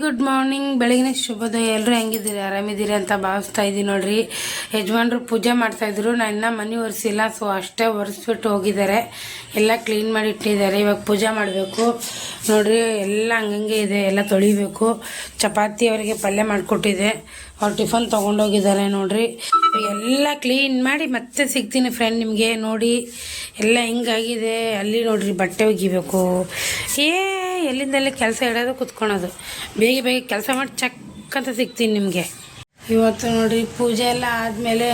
Good morning ಬೆಳಗಿನ ಶುಭೋದಯ. ಎಲ್ಲರೂ ಹೆಂಗಿದ್ದೀರಿ? ಆರಾಮಿದ್ದೀರಿ ಅಂತ ಭಾವಿಸ್ತಾ ಇದ್ದೀನಿ ನೋಡ್ರಿ. ಯಜಮಾನ್ರು ಪೂಜೆ ಮಾಡ್ತಾ ಇದ್ರು. ನಾನು ಇನ್ನೂ ಮನೆ ಒರೆಸಿಲ್ಲ ಸೊ ಅಷ್ಟೇ ಒರೆಸ್ಬಿಟ್ಟು ಹೋಗಿದ್ದಾರೆ. ಎಲ್ಲ ಕ್ಲೀನ್ ಮಾಡಿ ಇಟ್ಟಿದ್ದಾರೆ. ಇವಾಗ ಪೂಜೆ ಮಾಡಬೇಕು. ನೋಡ್ರಿ, ಎಲ್ಲ ಹಂಗಂಗೆ ಇದೆ. ಎಲ್ಲ ತೊಳಿಬೇಕು. ಚಪಾತಿ ಅವರಿಗೆ ಪಲ್ಯ ಮಾಡಿಕೊಟ್ಟಿದೆ. ಅವ್ರು ಟಿಫನ್ ತೊಗೊಂಡೋಗಿದ್ದಾರೆ ನೋಡ್ರಿ. ಎಲ್ಲ ಕ್ಲೀನ್ ಮಾಡಿ ಮತ್ತೆ ಸಿಗ್ತೀನಿ ಫ್ರೆಂಡ್ ನಿಮಗೆ ನೋಡಿ. ಎಲ್ಲ ಹಿಂಗಾಗಿದೆ? ಅಲ್ಲಿ ನೋಡ್ರಿ ಬಟ್ಟೆ ಒಗಿಬೇಕು. ಏ ಎಲ್ಲಿಂದಲ್ಲೇ ಕೆಲಸ ಇಡೋದು ಕುತ್ಕೊಳೋದು. ಬೇಗ ಬೇಗ ಕೆಲಸ ಮಾಡಿ ಚಕ್ ಅಂತ ಸಿಗ್ತೀನಿ ನಿಮಗೆ. ಇವತ್ತು ನೋಡಿ ಪೂಜೆ ಎಲ್ಲ ಆದಮೇಲೆ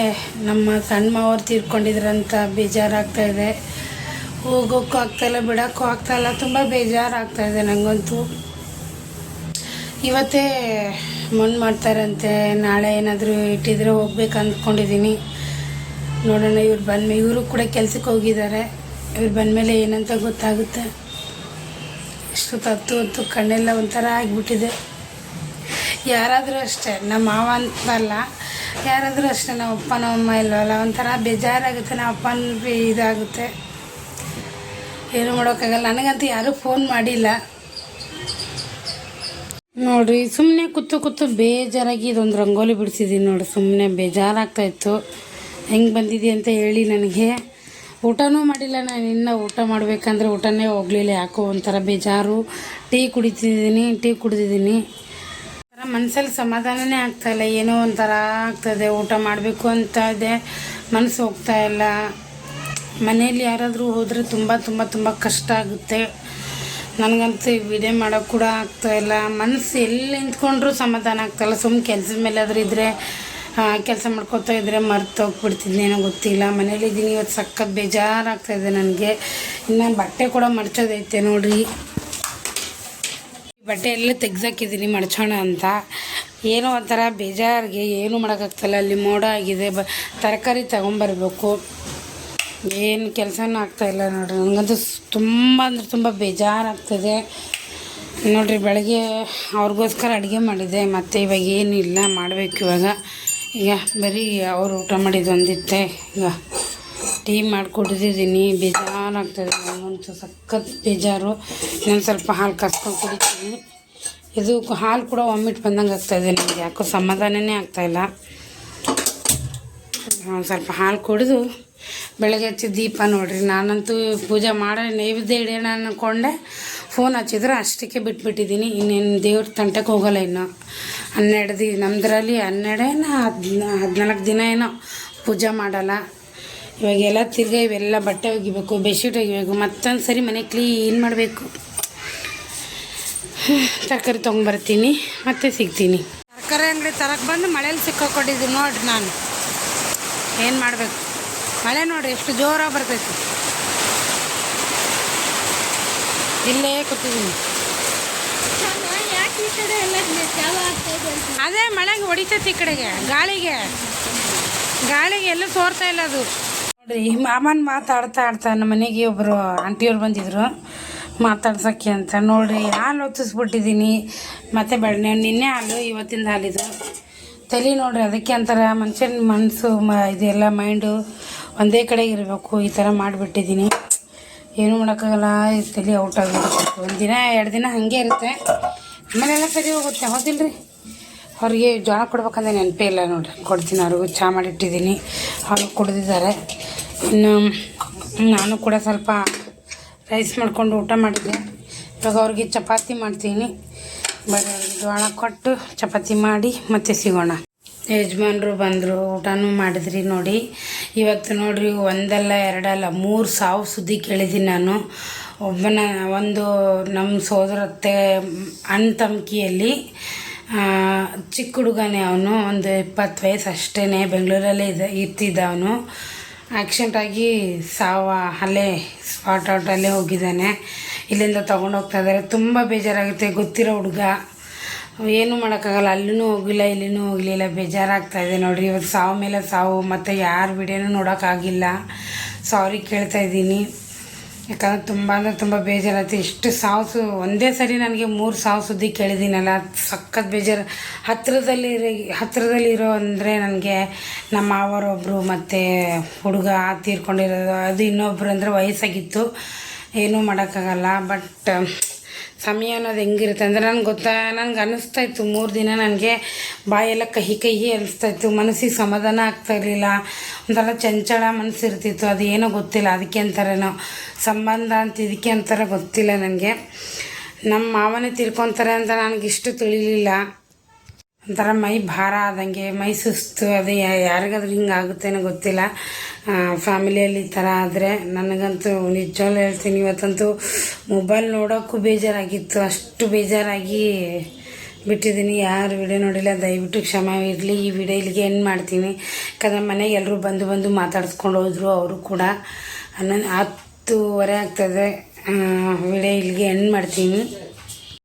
ನಮ್ಮ ಸಣ್ಣ ಮಾವರು ತೀರ್ಕೊಂಡಿದ್ರಂತ ಬೇಜಾರಾಗ್ತಾ ಇದೆ. ಹೋಗೋಕ್ಕೂ ಆಗ್ತಾಯಿಲ್ಲ ಬಿಡೋಕ್ಕೂ ಆಗ್ತಾಯಿಲ್ಲ ತುಂಬ ಬೇಜಾರಾಗ್ತಾ ಇದೆ ನನಗಂತೂ ಇವತ್ತೇ ಮಣ್ಣು ಮಾಡ್ತಾರಂತೆ, ನಾಳೆ ಏನಾದರೂ ಇಟ್ಟಿದ್ರೆ ಹೋಗ್ಬೇಕು ಅಂದ್ಕೊಂಡಿದ್ದೀನಿ ನೋಡೋಣ, ಇವ್ರು ಬಂದ್ಮೇಲೆ ಇವರು ಕೂಡ ಕೆಲಸಕ್ಕೆ ಹೋಗಿದ್ದಾರೆ. ಇವ್ರು ಬಂದಮೇಲೆ ಏನಂತ ಗೊತ್ತಾಗುತ್ತೆ. ಇಷ್ಟು ತತ್ತು ಹೊತ್ತು ಕಣ್ಣೆಲ್ಲ ಒಂಥರ ಆಗಿಬಿಟ್ಟಿದೆ. ಯಾರಾದರೂ ಅಷ್ಟೇ, ನಮ್ಮ ಮಾವ ಅಂತಲ್ಲ ಯಾರಾದರೂ ಅಷ್ಟೇ ನಮ್ಮ ಅಪ್ಪ, ನಮ್ಮ ಅಮ್ಮ ಇಲ್ವಲ್ಲ, ಒಂಥರ ಬೇಜಾರಾಗುತ್ತೆ, ನಮ್ಮ ಅಪ್ಪನ ಇದಾಗುತ್ತೆ. ಏನು ಮಾಡೋಕ್ಕಾಗಲ್ಲ, ನನಗಂತೂ ಯಾರೂ ಫೋನ್ ಮಾಡಿಲ್ಲ. ನೋಡಿರಿ ಸುಮ್ಮನೆ ಕೂತು ಕೂತು ಬೇಜಾರಾಗಿ ಇದೊಂದು ರಂಗೋಲಿ ಬಿಡಿಸಿದ್ದೀನಿ ನೋಡಿ ಸುಮ್ಮನೆ ಬೇಜಾರಾಗ್ತಾಯಿತ್ತು ಹೆಂಗೆ ಬಂದಿದೆ ಅಂತ ಹೇಳಿ ನನಗೆ. ಊಟನೂ ಮಾಡಿಲ್ಲ ನಾನು ಇನ್ನು ಊಟ ಮಾಡಬೇಕಂದ್ರೆ ಊಟನೇ ಹೋಗಲಿಲ್ಲ. ಯಾಕೋ ಒಂಥರ ಬೇಜಾರು. ಟೀ ಕುಡಿತಿದ್ದೀನಿ, ಟೀ ಕುಡಿದಿದ್ದೀನಿ. ಒಂಥರ ಮನಸ್ಸಲ್ಲಿ ಸಮಾಧಾನನೇ ಆಗ್ತಾಯಿಲ್ಲ ಏನೋ ಒಂಥರ ಆಗ್ತದೆ, ಊಟ ಮಾಡಬೇಕು ಅಂತ ಇದೆ. ಮನಸ್ಸು ಹೋಗ್ತಾ ಇಲ್ಲ. ಮನೆಯಲ್ಲಿ ಯಾರಾದರೂ ಹೋದರೆ ತುಂಬ ತುಂಬ ತುಂಬ ಕಷ್ಟ ಆಗುತ್ತೆ. ನನಗಂತೂ ವಿಡಿಯೋ ಮಾಡೋಕ್ಕೆ ಕೂಡ ಆಗ್ತಾಯಿಲ್ಲ ಮನಸ್ಸು ಎಲ್ಲಿ ನಿಂತ್ಕೊಂಡ್ರೂ ಸಮಾಧಾನ ಆಗ್ತಾಯಿಲ್ಲ ಸುಮ್ಮನೆ ಕೆಲಸದ ಮೇಲೆ ಆದರೂ ಇದ್ದರೆ ಕೆಲಸ ಮಾಡ್ಕೊತಾ ಇದ್ದರೆ ಮರ್ತು ಹೋಗ್ಬಿಡ್ತಿದ್ನೇನೋ ಗೊತ್ತಿಲ್ಲ. ಮನೇಲಿದ್ದೀನಿ ಇವತ್ತು ಸಖತ್ ಬೇಜಾರಾಗ್ತಾಯಿದೆ ನನಗೆ. ಇನ್ನು ಬಟ್ಟೆ ಕೂಡ ಮಡ್ಚೋದೈತೆ ನೋಡ್ರಿ. ಬಟ್ಟೆ ಎಲ್ಲ ತೆಗ್ಸಾಕಿದ್ದೀನಿ ಮಡ್ಚೋಣ ಅಂತ. ಏನೋ ಒಂಥರ ಬೇಜಾರಿಗೆ, ಏನೂ ಮಾಡೋಕ್ಕಾಗ್ತಲ್ಲ. ಅಲ್ಲಿ ಮೋಡ ಆಗಿದೆ, ಬ, ತರಕಾರಿ ತಗೊಂಬರ್ಬೇಕು. ಏನು ಕೆಲಸನೂ ಆಗ್ತಾಯಿಲ್ಲ ನೋಡ್ರಿ. ನನಗಂತೂ ತುಂಬ ಅಂದರೆ ತುಂಬ ಬೇಜಾರಾಗ್ತದೆ ನೋಡಿರಿ, ಬೆಳಗ್ಗೆ ಅವ್ರಿಗೋಸ್ಕರ ಅಡುಗೆ ಮಾಡಿದೆ, ಮತ್ತು ಇವಾಗ ಏನಿಲ್ಲ, ಮಾಡಬೇಕು ಇವಾಗ. ಈಗ ಬರೀ ಅವ್ರು ಊಟ ಮಾಡಿದ್ದು ಒಂದಿತ್ತೆ. ಈಗ ಟೀ ಮಾಡಿಕೊಟ್ಟಿದ್ದೀನಿ ಬೇಜಾರಾಗ್ತದೆ ನನಗಂತೂ ಸಖತ್ ಬೇಜಾರು. ಇನ್ನೊಂದು ಸ್ವಲ್ಪ ಹಾಲು ಕಸ್ಕೊಂಡು ಕುಡಿತೀನಿ. ಇದು ಹಾಲು ಕೂಡ ಒಮ್ಮಿಟ್ಟು ಬಂದಂಗೆ ಆಗ್ತಾಯಿದೆ ನನಗೆ ಯಾಕೋ ಸಮಾಧಾನನೇ ಆಗ್ತಾಯಿಲ್ಲ ಒಂದು ಸ್ವಲ್ಪ ಹಾಲು ಕುಡಿದು ಬೆಳಗ್ಗೆ ಹಚ್ಚಿ ದೀಪ ನೋಡ್ರಿ. ನಾನಂತೂ ಪೂಜೆ ಮಾಡೋ ನೈವೇದ್ಯ ಇಡೋಣ ಅಂದ್ಕೊಂಡೆ ಫೋನ್ ಹಚ್ಚಿದ್ರೆ ಅಷ್ಟಕ್ಕೆ ಬಿಟ್ಬಿಟ್ಟಿದ್ದೀನಿ. ಇನ್ನೇನು ದೇವ್ರ ತಂಟಕ್ಕೆ ಹೋಗೋಲ್ಲ ಇನ್ನೂ. ಹನ್ನೆರಡು ದಿ, ನಮ್ದ್ರಲ್ಲಿ ಹನ್ನೆರಡೇನೋ ಹದಿನ, ಹದಿನಾಲ್ಕು ದಿನ ಏನೋ ಪೂಜೆ ಮಾಡಲ್ಲ. ಇವಾಗೆಲ್ಲ ತಿರ್ಗಾ ಇವೆಲ್ಲ ಬಟ್ಟೆ ಒಗಿಬೇಕು, ಬೆಡ್ಶೀಟ್ ಒಗಿಬೇಕು, ಮತ್ತೊಂದು ಸರಿ ಮನೆ ಕ್ಲೀನ್ ಮಾಡಬೇಕು. ತರಕಾರಿ ತೊಗೊಂಬರ್ತೀನಿ ಮತ್ತೆ ಸಿಗ್ತೀನಿ. ತರಕಾರಿ ಅಂಗಡಿ ತರಕ್ಕೆ ಬಂದು ಮಳೇಲಿ ಸಿಕ್ಕಾಕೊಂಡಿದ್ದೀನಿ ನೋಡಿರಿ ನಾನು. ಏನು ಮಾಡಬೇಕು? ಮಳೆ ನೋಡ್ರಿ, ಎಷ್ಟು ಜೋರಾಗಿ ಬರ್ತೈತಿ. ಇಲ್ಲೇ ಕೂತಿದ್ದೀನಿ. ಅದೇ ಮಳೆಗೆ ಹೊಡಿತೈತಿ ಈ ಕಡೆಗೆ, ಗಾಳಿಗೆ. ಗಾಳಿಗೆ ಎಲ್ಲೂ ಸೋರ್ತಾ ಇಲ್ಲ ಅದು. ನೋಡ್ರಿ ಮಾಮನ್ ಮಾತಾಡ್ತಾ ಆಡ್ತಾ ನಮ್ಮ ಮನೆಗೆ ಒಬ್ಬರು ಆಂಟಿಯವ್ರು ಬಂದಿದ್ರು. ಮಾತಾಡ್ಸೋಕ್ಕೆ ಅಂತ. ನೋಡ್ರಿ, ಹಾಲು ಹೊತ್ತಿಸ್ಬಿಟ್ಟಿದ್ದೀನಿ. ಮತ್ತೆ ಬೆಳೆ ನಿನ್ನೆ ಹಾಲು, ಇವತ್ತಿಂದ ಹಾಲಿದು. ತಲೆ ನೋಡ್ರಿ, ಅದಕ್ಕೆ ಅಂತಾರ, ಮನುಷ್ಯನ ಮನಸ್ಸು ಮ, ಇದೆಲ್ಲ ಮೈಂಡು ಒಂದೇ ಕಡೆ ಇರಬೇಕು, ಈ ಥರ ಮಾಡಿಬಿಟ್ಟಿದ್ದೀನಿ ಏನೂ ಮಾಡೋಕ್ಕಾಗಲ್ಲ, ಈ ತಲೆ ಔಟ್ ಆಗಿರುತ್ತೆ ಒಂದು ದಿನ, ಎರಡು ದಿನ ಹಾಗೆ ಇರುತ್ತೆ. ಆಮೇಲೆಲ್ಲ ಸರಿ ಹೋಗುತ್ತೆ, ಹೌದಿಲ್ರಿ? ಅವ್ರಿಗೆ ಜ್ವರ ಕೊಡ್ಬೇಕಂದ್ರೆ ನೆನಪೇ ಇಲ್ಲ ನೋಡ್ರಿ. ಕೊಡ್ತೀನಿ, ಅವ್ರಿಗೂ ಚಹಾ ಮಾಡಿಟ್ಟಿದ್ದೀನಿ. ಅವರು ಕುಡಿದಿದ್ದಾರೆ. ಇನ್ನು, ನಾನು ಕೂಡ ಸ್ವಲ್ಪ ರೈಸ್ ಮಾಡಿಕೊಂಡು ಊಟ ಮಾಡಿದ್ದೆ. ಇವಾಗ ಅವ್ರಿಗೆ ಚಪಾತಿ ಮಾಡ್ತೀನಿ. ಜೋಳ ಕೊಟ್ಟು ಚಪಾತಿ ಮಾಡಿ ಮತ್ತೆ ಸಿಗೋಣ. ಯಜಮಾನ್ರು ಬಂದರು, ಊಟನೂ ಮಾಡಿದ್ರಿ ನೋಡಿ. ಇವತ್ತು ನೋಡ್ರಿ ಒಂದಲ್ಲ ಎರಡಲ್ಲ ಮೂರು ಸಾವು ಸುದ್ದಿ ಕೇಳಿದ್ದೀನಿ ನಾನು. ಒಬ್ಬನ ಒಂದು ನಮ್ಮ ಸೋದರತ್ತೆ ಅಣ್ಣ ತಮ್ಕಿಯಲ್ಲಿ ಚಿಕ್ಕ ಹುಡುಗನೇ ಅವನು, ಒಂದು ಇಪ್ಪತ್ತು ವಯಸ್ಸು ಅಷ್ಟೇ ಬೆಂಗಳೂರಲ್ಲೇ ಇದ್ದ, ಇರ್ತಿದ್ದ ಅವನು. ಆಕ್ಸಿಡೆಂಟಾಗಿ ಸಾವ ಅಲ್ಲೇ, ಸ್ಪಾಟ್ ಔಟಲ್ಲೇ ಹೋಗಿದ್ದಾನೆ. ಇಲ್ಲಿಂದ ತೊಗೊಂಡು ಹೋಗ್ತಾ ಇದ್ದಾರೆ ತುಂಬ ಬೇಜಾರಾಗುತ್ತೆ. ಗೊತ್ತಿರೋ ಹುಡುಗ. ಏನೂ ಮಾಡೋಕ್ಕಾಗಲ್ಲ. ಅಲ್ಲೂ ಹೋಗಿಲ್ಲ, ಇಲ್ಲಿನೂ ಹೋಗಲಿಲ್ಲ. ಬೇಜಾರಾಗ್ತಾ ಇದೆ ನೋಡಿರಿ. ಇವತ್ತು ಸಾವು ಮೇಲೆ ಸಾವು, ಮತ್ತು ಯಾರ ವಿಡಿಯೋನೂ ನೋಡೋಕ್ಕಾಗಿಲ್ಲ. ಸಾರಿ ಕೇಳ್ತಾ ಇದ್ದೀನಿ. ಯಾಕಂದ್ರೆ ತುಂಬ ಅಂದರೆ ತುಂಬ ಬೇಜಾರಾಯ್ತು. ಇಷ್ಟು ಸಾವುಸು ಒಂದೇ ಸರಿ ನನಗೆ ಮೂರು ಸಾವು ಸುದ್ದಿ ಕೇಳಿದ್ದೀನಲ್ಲ. ಸಖತ್ ಬೇಜಾರು. ಹತ್ತಿರದಲ್ಲಿ ಹತ್ತಿರದಲ್ಲಿರೋ ಅಂದರೆ ನನಗೆ ನಮ್ಮ ಮಾವರೊಬ್ಬರು ಮತ್ತು ಹುಡುಗ ತೀರ್ಕೊಂಡಿರೋದು, ಅದು ಇನ್ನೊಬ್ಬರು ಅಂದರೆ ವಯಸ್ಸಾಗಿತ್ತು. ಏನೂ ಮಾಡೋಕ್ಕಾಗಲ್ಲ ಬಟ್ ಸಮಯ ಅನ್ನೋದು ಹೆಂಗಿರುತ್ತೆ ಅಂದರೆ ನನಗೆ ಗೊತ್ತಾ ನನಗೆ ಅನ್ನಿಸ್ತಾ ಇತ್ತು ಮೂರು ದಿನ ನನಗೆ ಬಾಯೆಲ್ಲ ಕಹಿ ಕಹಿ ಅನಿಸ್ತಾ ಇತ್ತು, ಮನಸ್ಸಿಗೆ ಸಮಾಧಾನ ಆಗ್ತಾ ಇರಲಿಲ್ಲ, ಒಂಥರ ಚಂಚಲ ಮನಸ್ಸು ಇರ್ತಿತ್ತು ಅದು ಏನೋ ಗೊತ್ತಿಲ್ಲ, ಅದಕ್ಕೆ ಅಂತಾರೇನೋ, ಸಂಬಂಧ ಅಂತ ಇದಕ್ಕೆ ಅಂತಾರೆ ಗೊತ್ತಿಲ್ಲ ನನಗೆ. ನಮ್ಮ ಮಾವನೇ ತಿರ್ಕೊತಾರೆ ಅಂತ ನನಗಿಷ್ಟು ತಿಳಿಲಿಲ್ಲ. ಒಂಥರ ಮೈ ಭಾರ ಆದಂಗೆ, ಮೈ ಸುಸ್ತು, ಅದು ಯಾರಿಗಾದ್ರೂ ಹಿಂಗೆ ಆಗುತ್ತೇನೋ ಗೊತ್ತಿಲ್ಲ. ಫ್ಯಾಮಿಲಿಯಲ್ಲಿ ಈ ಥರ ಆದರೆ ನನಗಂತೂ ನಿಜವಾಗ್ಲೂ ಹೇಳ್ತೀನಿ, ಇವತ್ತಂತೂ ಮೊಬೈಲ್ ನೋಡೋಕ್ಕೂ ಬೇಜಾರಾಗಿತ್ತು. ಅಷ್ಟು ಬೇಜಾರಾಗಿ ಬಿಟ್ಟಿದ್ದೀನಿ. ಯಾರು ವಿಡಿಯೋ ನೋಡಿಲ್ಲ. ದಯವಿಟ್ಟು ಕ್ಷಮ ಇರಲಿ. ಈ ವಿಡಿಯೋ ಇಲ್ಲಿಗೆ ಎಂಡ್ ಮಾಡ್ತೀನಿ. ಯಾಕಂದರೆ ಮನೆಗೆ ಎಲ್ಲರೂ ಬಂದು ಬಂದು ಮಾತಾಡಿಸ್ಕೊಂಡು ಹೋದರು ಅವರು ಕೂಡ. ಹನ್ನೊಂದು ಹತ್ತುವರೆ ಆಗ್ತದೆ. ವಿಡಿಯೋ ಇಲ್ಲಿಗೆ ಎಂಡ್ ಮಾಡ್ತೀನಿ.